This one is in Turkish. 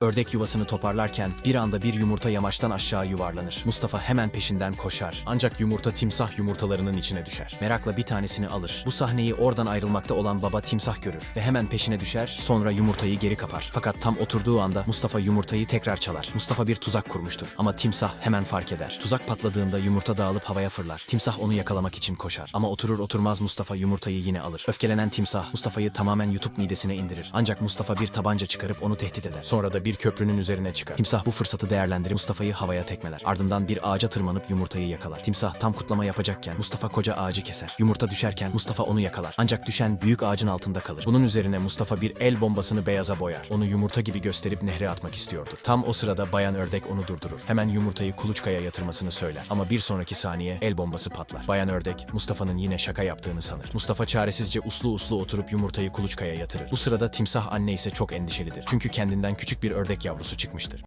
Ördek yuvasını toparlarken bir anda bir yumurta yamaçtan aşağı yuvarlanır. Mustafa hemen peşinden koşar. Ancak yumurta timsah yumurtalarının içine düşer. Merakla bir tanesini alır. Bu sahneyi oradan ayrılmakta olan baba timsah görür ve hemen peşine düşer sonra yumurtayı geri kapar. Fakat tam oturduğu anda Mustafa yumurtayı tekrar çalar. Mustafa bir tuzak kurmuştur ama timsah hemen fark eder. Tuzak patladığında yumurta dağılıp havaya fırlar. Timsah onu yakalamak için koşar. Ama oturur oturmaz Mustafa yumurtayı yine alır. Öfkelenen timsah Mustafa'yı tamamen yutup midesine indirir. Ancak Mustafa bir tabanca çıkarıp onu tehdit eder. Sonra da bir köprünün üzerine çıkar. Timsah bu fırsatı değerlendirip Mustafa'yı havaya tekmeler. Ardından bir ağaca tırmanıp yumurtayı yakalar. Timsah tam kutlama yapacakken Mustafa koca ağacı keser. Yumurta düşerken Mustafa onu yakalar. Ancak düşen büyük ağacın altında kalır. Bunun üzerine Mustafa bir el bombasını beyaza boyar. Onu yumurta gibi gösterip nehre atmak istiyordur. Tam o sırada bayan ördek onu durdurur. Hemen yumurtayı kuluçkaya yatırmasını söyler. Ama bir sonraki saniye el bombası patlar. Bayan ördek Mustafa'nın yine şaka yaptığını sanır. Mustafa çaresizce uslu uslu oturup yumurtayı kuluçkaya yatırır. Bu sırada timsah anne ise çok endişelidir. Çünkü kendinden küçük bir ördek yavrusu çıkmıştır.